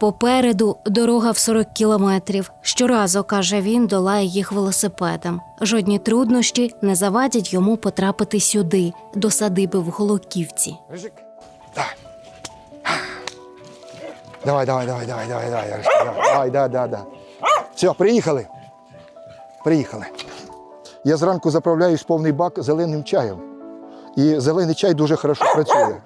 Попереду дорога в 40 кілометрів. Щоразу, каже він, долає їх велосипедом. Жодні труднощі не завадять йому потрапити сюди, до садиби в Голоківці. Давай, давай, давай, давай, давай, давай, давай, да, да, да. Все, приїхали. Приїхали. Я зранку заправляюсь повний бак зеленим чаєм. І зелений чай дуже хорошо працює.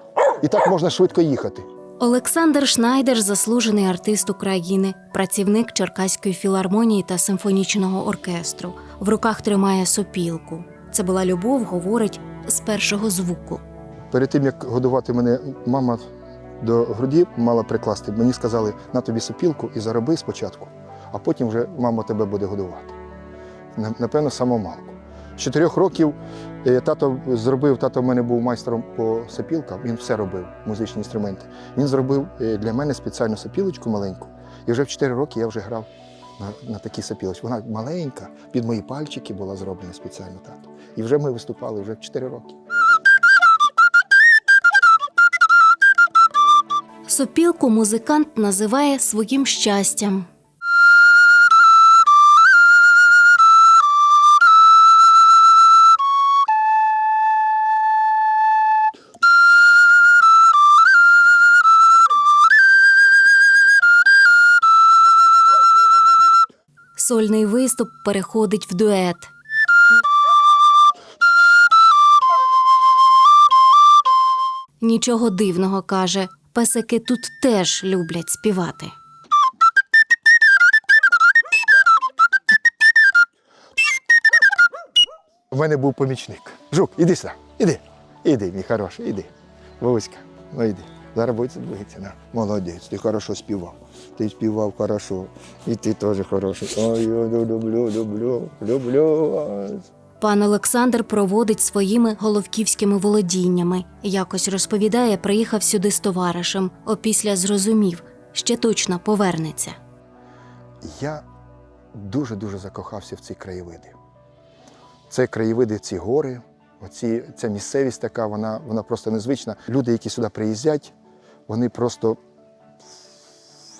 І так можна швидко їхати. Олександр Шнайдер заслужений артист України, працівник Черкаської філармонії та симфонічного оркестру. В руках тримає сопілку. Це була любов, говорить з першого звуку. Перед тим, як годувати мене мама до груді мала прикласти, мені сказали, на тобі сопілку і зароби спочатку, а потім вже мама тебе буде годувати. На- Напевно, самомалку. Чотирьох років е, тато зробив, тато в мене був майстром по сопілкам, він все робив, музичні інструменти. Він зробив е, для мене спеціальну сопілочку маленьку. І вже в 4 роки я вже грав на, на такій сопілочці. Вона маленька, під мої пальчики була зроблена спеціально тато. І вже ми виступали вже в 4 роки. Сопілку музикант називає своїм щастям. Сольний виступ переходить в дует. Нічого дивного каже, песики тут теж люблять співати. У мене був помічник. Жук, іди сюди, іди. Іди, мій хороший, іди. Вовуська, ну іди. Зараз будете дивитися. Молодець, ти хорошо співав. Ти співав хорошо. І ти теж хороший. Ой, я люблю, люблю, люблю вас. Пан Олександр проводить своїми головківськими володіннями. Якось розповідає, приїхав сюди з товаришем. Опісля зрозумів, ще точно повернеться. Я дуже-дуже закохався в ці краєвиди. Це краєвиди, ці гори, оці, ця місцевість така, вона, вона просто незвична. Люди, які сюди приїздять, вони просто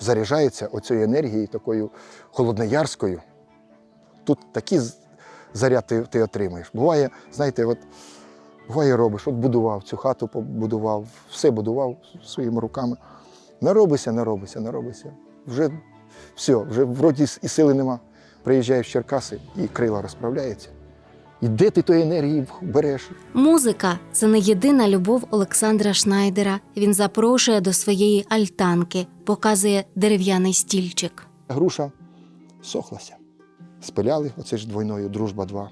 заряджаються оцією енергією, такою холодноярською. Тут такий з- заряд ти, ти отримаєш. Буває, знаєте, от буває робиш, от будував цю хату, побудував, все будував своїми руками. Наробися, наробися, наробися. Вже все, вже вроді і сили нема. Приїжджаєш в Черкаси і крила розправляється. І де ти тої енергії береш? Музика це не єдина любов Олександра Шнайдера. Він запрошує до своєї альтанки, показує дерев'яний стільчик. Груша сохлася. Спиляли, оце ж двойною дружба два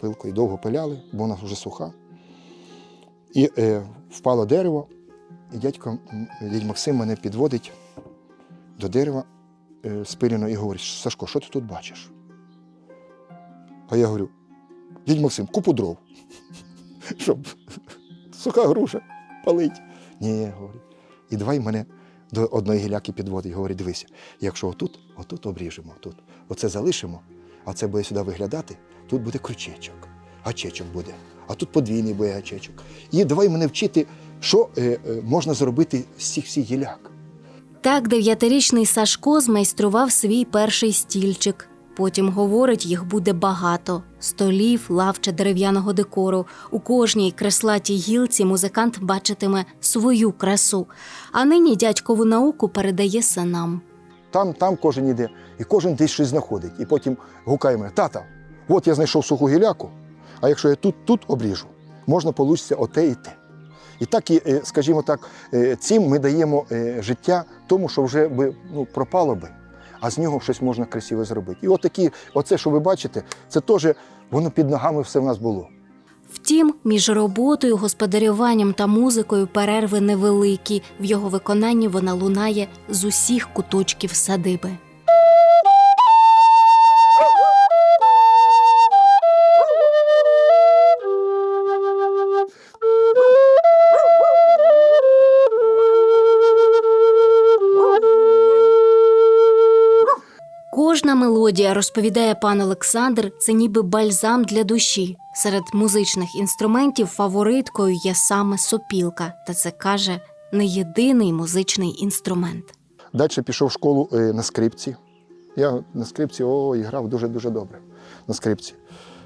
пилкою. Довго пиляли, бо вона вже суха. І е, впало дерево, і дядько дядь Максим мене підводить до дерева е, спилено і говорить: Сашко, що ти тут бачиш? А я говорю, дядь Максим, купу дров. Щоб суха груша палить. Ні, говорить. І давай мене до одної гіляки підводить, говорить, дивися, якщо отут, отут обріжемо, отут, оце залишимо, а це буде сюди виглядати, тут буде крючечок, гачечок буде, а тут подвійний буде гачечок. І давай мене вчити, що е, е, можна зробити з цих всіх гіляк. Так дев'ятирічний Сашко змайстрував свій перший стільчик. Потім, говорить, їх буде багато: столів, лав чи дерев'яного декору. У кожній креслатій гілці музикант бачитиме свою красу. А нині дядькову науку передає синам. Там, там кожен іде, і кожен десь щось знаходить. І потім гукає мене, тата, от я знайшов суху гіляку, а якщо я тут, тут обріжу, можна получиться оте і те. І так, е, скажімо так, е, цим ми даємо е, життя тому, що вже би ну, пропало би, а з нього щось можна красиве зробити. І отакі, оце, що ви бачите, це теж воно під ногами все в нас було. Втім, між роботою, господарюванням та музикою перерви невеликі. В його виконанні вона лунає з усіх куточків садиби. Мелодія, розповідає пан Олександр, це ніби бальзам для душі. Серед музичних інструментів фавориткою є саме сопілка, та це каже не єдиний музичний інструмент. Далі пішов в школу е, на скрипці. Я на скрипці о, грав дуже-дуже добре на скрипці.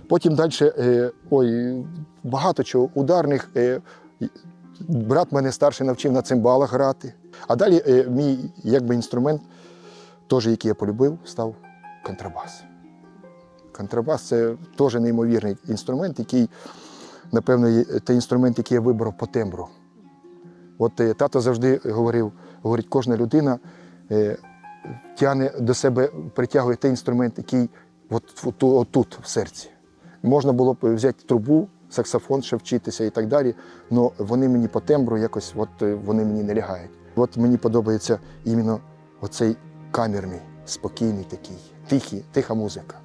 Потім далі, е, ой, багато чого, ударних. Е, брат мене старший навчив на цимбалах грати. А далі мій якби, інструмент, теж, який я полюбив, став контрабас. Контрабас це теж неймовірний інструмент, який, напевно, той інструмент, який я вибрав по тембру. От е, тато завжди говорив, говорить, кожна людина е, тягне до себе, притягує той інструмент, який от, от, от тут, в серці. Можна було б взяти трубу, саксофон, ще вчитися і так далі, але вони мені по тембру якось от, е, вони мені не лягають. От мені подобається іменно оцей камерний, спокійний такий, тихий, тиха музика.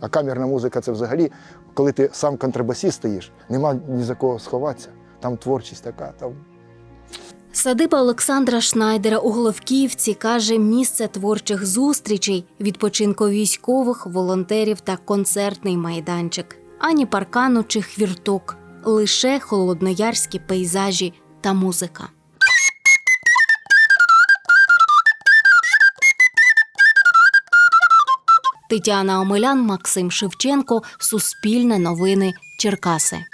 А камерна музика це взагалі, коли ти сам контрабасіст стоїш, нема ні за кого сховатися. Там творчість така, там Садиба Олександра Шнайдера у Головківці каже місце творчих зустрічей, відпочинку військових, волонтерів та концертний майданчик. Ані паркану чи хвірток, лише холодноярські пейзажі та музика. Тетяна Омелян, Максим Шевченко, Суспільне новини, Черкаси.